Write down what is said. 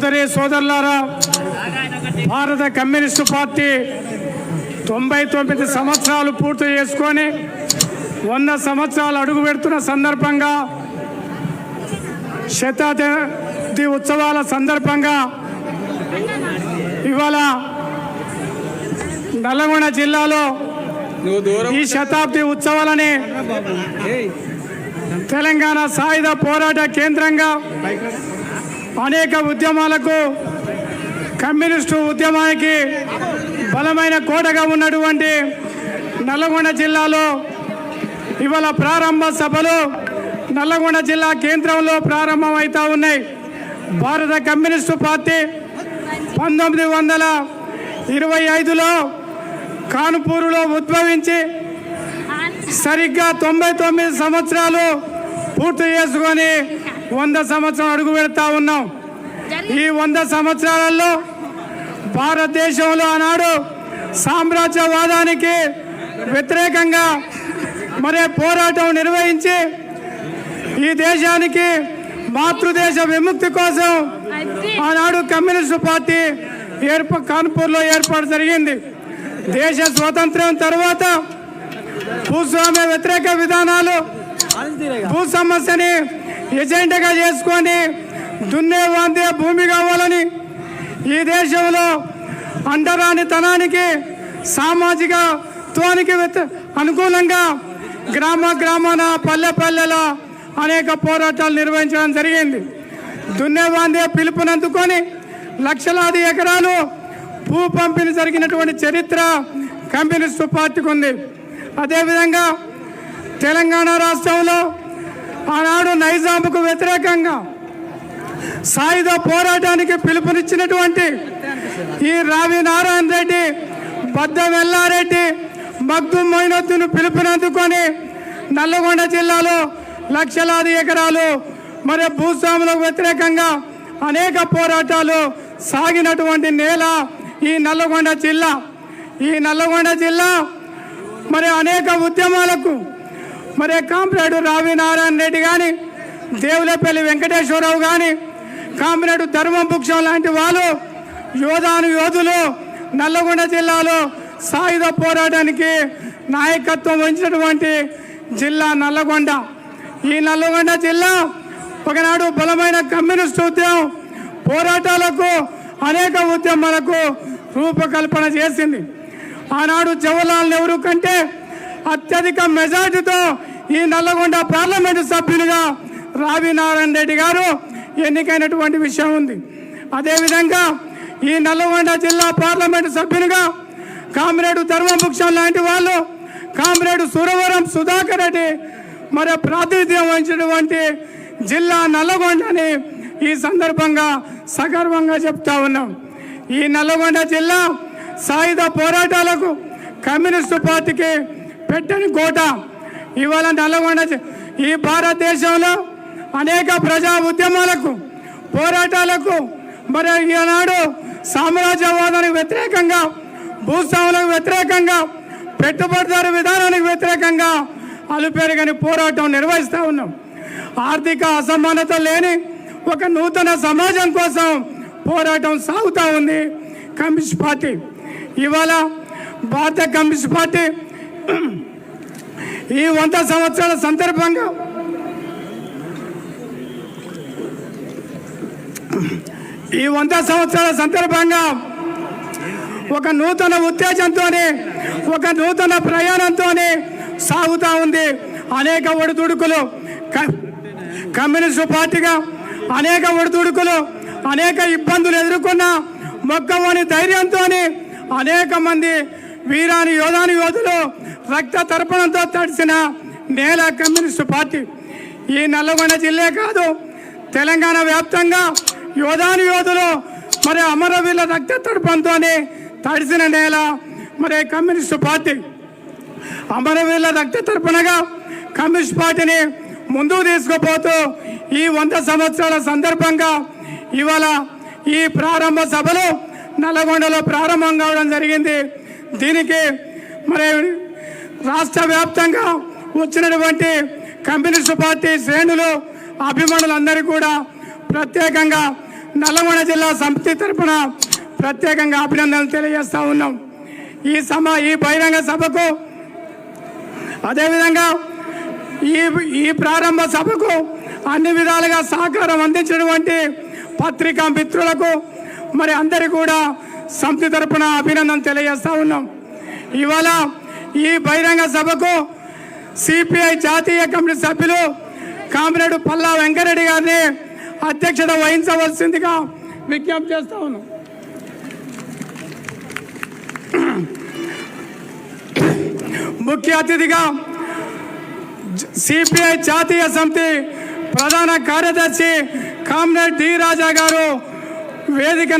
సోదరి సోదరులారా భారత కమ్యూనిస్టు పార్టీ తొంభై తొమ్మిది సంవత్సరాలు పూర్తి చేసుకొని వంద సంవత్సరాలు అడుగు పెడుతున్న సందర్భంగా శతాబ్ది ఉత్సవాల సందర్భంగా ఇవాళ నల్లగొండ జిల్లాలో ఈ శతాబ్ది ఉత్సవాలని తెలంగాణ సాయుధ పోరాట కేంద్రంగా అనేక ఉద్యమాలకు కమ్యూనిస్టు ఉద్యమానికి బలమైన కోటగా ఉన్నటువంటి నల్లగొండ జిల్లాలో ఇవాళ ప్రారంభ సభలు నల్లగొండ జిల్లా కేంద్రంలో ప్రారంభమవుతూ ఉన్నాయి. భారత కమ్యూనిస్టు పార్టీ పంతొమ్మిది వందల ఇరవై ఐదులో కాన్పూరులో ఉద్భవించి సరిగ్గా తొంభై తొమ్మిది సంవత్సరాలు పూర్తి చేసుకొని వంద సంవత్సరం అడుగు పెడతా ఉన్నాం. ఈ వంద సంవత్సరాలలో భారతదేశంలో ఆనాడు సామ్రాజ్యవాదానికి వ్యతిరేకంగా మరే పోరాటం నిర్వహించి ఈ దేశానికి మాతృదేశ విముక్తి కోసం ఆనాడు కమ్యూనిస్టు పార్టీ ఏర్ప కాన్పూర్లో ఏర్పాటు జరిగింది. దేశ స్వాతంత్ర్యం తర్వాత భూస్వామ్య వ్యతిరేక విధానాలు భూ సమస్యని ఎజెండాగా చేసుకొని దున్నే వాందే భూమి కావాలని ఈ దేశంలో అంటరానితనానికి సామాజిక తోనికి అనుకూలంగా గ్రామ గ్రామాన పల్లె పల్లెల అనేక పోరాటాలు నిర్వహించడం జరిగింది. దున్నేవాందే పిలుపునందుకొని లక్షలాది ఎకరాలు భూ పంపిణీ జరిగినటువంటి చరిత్ర కమ్యూనిస్టు పార్టీకి ఉంది. అదేవిధంగా తెలంగాణ రాష్ట్రంలో ఆనాడు నైజాంకు వ్యతిరేకంగా సాయుధ పోరాటానికి పిలుపునిచ్చినటువంటి ఈ రావి నారాయణ రెడ్డి బద్దం ఎల్లారెడ్డి మగ్దుం మొయినొద్దును పిలుపునందుకొని నల్లగొండ జిల్లాలో లక్షలాది ఎకరాలు మరి భూస్వాములకు వ్యతిరేకంగా అనేక పోరాటాలు సాగినటువంటి నేల ఈ నల్లగొండ జిల్లా. ఈ నల్లగొండ జిల్లా మరి అనేక ఉద్యమాలకు మరి కామ్రేడు రావి నారాయణ రెడ్డి కానీ దేవులపల్లి వెంకటేశ్వరరావు కానీ కామ్రేడు ధర్మం భుక్షం లాంటి వాళ్ళు యోధాను యోధులు నల్లగొండ జిల్లాలో సాయుధ పోరాటానికి నాయకత్వం వహించినటువంటి జిల్లా నల్లగొండ. ఈ నల్లగొండ జిల్లా ఒకనాడు బలమైన కమ్యూనిస్ట్ ఉద్యమం పోరాటాలకు అనేక ఉద్యమాలకు రూపకల్పన చేసింది. ఆనాడు జవహర్లాల్ నెహ్రూ కంటే అత్యధిక మెజార్టీతో ఈ నల్లగొండ పార్లమెంటు సభ్యులుగా రావి నారాయణ రెడ్డి గారు ఎన్నికైనటువంటి విషయం ఉంది. అదేవిధంగా ఈ నల్లగొండ జిల్లా పార్లమెంటు సభ్యునిగా కామ్రేడు ధర్మభుక్షం లాంటి వాళ్ళు కామ్రేడు సురవరం సుధాకర్ రెడ్డి మరి ప్రాతినిధ్యం వహించినటువంటి జిల్లా నల్లగొండని ఈ సందర్భంగా సగర్వంగా చెప్తా ఉన్నాం. ఈ నల్లగొండ జిల్లా సాయుధ పోరాటాలకు కమ్యూనిస్టు పార్టీకి పెట్టని కోట. ఇవాళ నల్లగొండ ఈ భారతదేశంలో అనేక ప్రజా ఉద్యమాలకు పోరాటాలకు మరి ఈనాడు సామ్రాజ్యవాదానికి వ్యతిరేకంగా భూస్వాములకు వ్యతిరేకంగా పెట్టుబడిదారు విధానానికి వ్యతిరేకంగా అలుపెరగని పోరాటం నిర్వహిస్తూ ఉన్నాం. ఆర్థిక అసమానత లేని ఒక నూతన సమాజం కోసం పోరాటం సాగుతూ ఉంది కమ్యూనిస్ట్ పార్టీ. ఇవాళ భారత కమ్యూనిస్ట్ పార్టీ ఈ వంద సంవత్సరాల సందర్భంగా ఈ వంద సంవత్సరాల సందర్భంగా ఒక నూతన ఉత్తేజంతోనే ఒక నూతన ప్రయాణంతోనే సాగుతూ ఉంది. అనేక ఒడిదుడుకులు క- కమ్యూనిస్టు పార్టీగా అనేక ఒడిదుడుకులు అనేక ఇబ్బందులు ఎదుర్కొన్న మొక్కవని ధైర్యంతో అనేక మంది వీరాని యోధాని యోధులు రక్త తర్పణంతో తడిసిన నేల కమ్యూనిస్టు పార్టీ. ఈ నల్లగొండ జిల్లే కాదు తెలంగాణ వ్యాప్తంగా యోధాని యోధులు మరి అమరవీరుల రక్త తడుపంతోనే తడిసిన నేల మరి కమ్యూనిస్టు పార్టీ. అమరవీరుల రక్త తర్పణగా కమ్యూనిస్ట్ పార్టీని ముందుకు తీసుకుపోతూ ఈ వంద సంవత్సరాల సందర్భంగా ఇవాళ ఈ ప్రారంభ సభలు నల్లగొండలో ప్రారంభం కావడం జరిగింది. దీనికి మరి రాష్ట్ర వ్యాప్తంగా వచ్చినటువంటి కమ్యూనిస్టు పార్టీ శ్రేణులు అభిమానులందరూ కూడా ప్రత్యేకంగా నల్లగొండ జిల్లా సమితి తరపున ప్రత్యేకంగా అభినందనలు తెలియజేస్తూ ఉన్నాం. ఈ సమ ఈ బహిరంగ సభకు అదేవిధంగా ఈ ఈ ప్రారంభ సభకు అన్ని విధాలుగా సహకారం అందించినటువంటి పత్రికా మిత్రులకు మరి అందరూ కూడా సమితి తరపున అభినందన తెలియజేస్తా ఉన్నాం. ఇవాళ ఈ బహిరంగ సభకు సిపిఐ జాతీయ కమిటీ సభ్యులు కామ్రేడు పల్లా వెంకరెడ్డి గారిని అధ్యక్షత వహించవలసిందిగా విజ్ఞప్తి చేస్తా ఉన్నాం. ముఖ్య అతిథిగా సిపిఐ జాతీయ సమితి ప్రధాన కార్యదర్శి కామ్రేడ్ డి రాజా గారు వేదిక